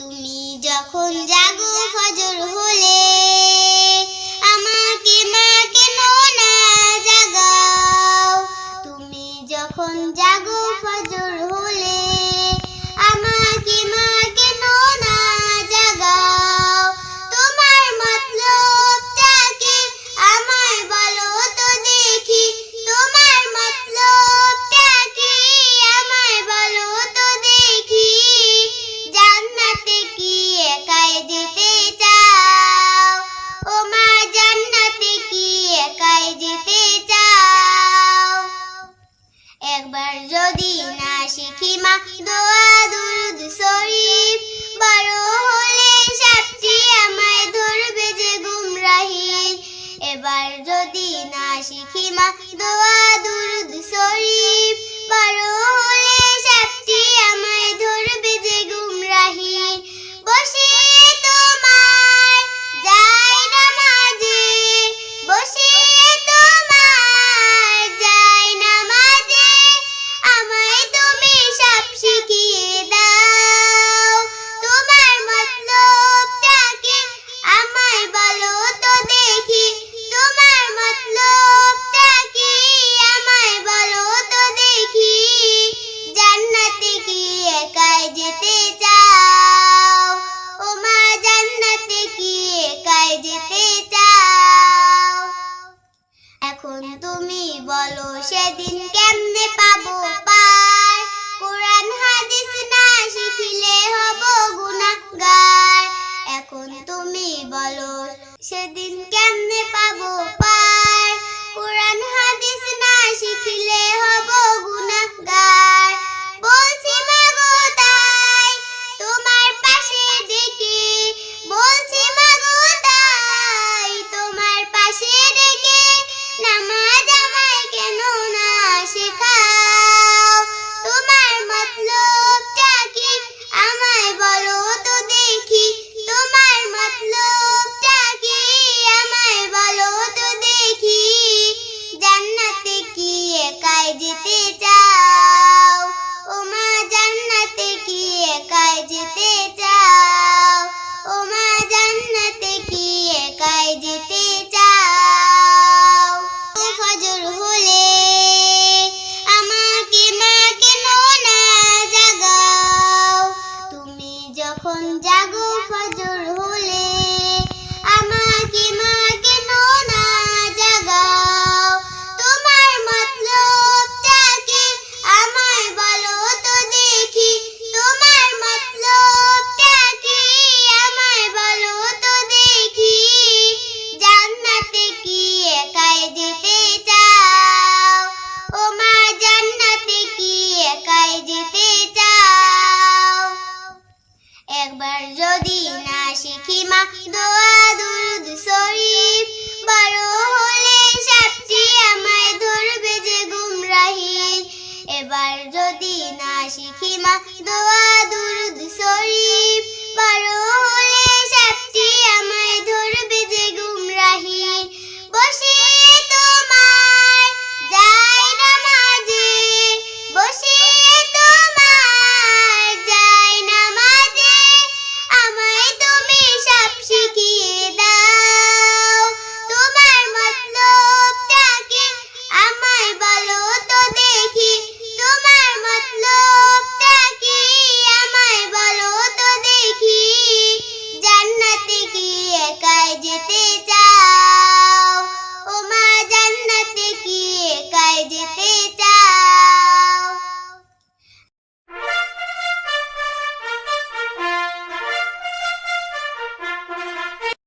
তুমি যখন জাগো ফজর হলে একবার যদি না শিখি মা, দোয়া, দুরুদ, শরীফ। বড় হলে সাপটি আমায় ধরবে যে গুমরাহি। এবার যদি না শিখি মা, দোয়া এখন তুমি বলো, সেদিন কেমনে পাবো? পার। কোরআন, হাদিস না শিখিলে হব গুণাগার এখন তুমি বলো, সেদিন কেমনে একবার যদি না শিখি দোয়া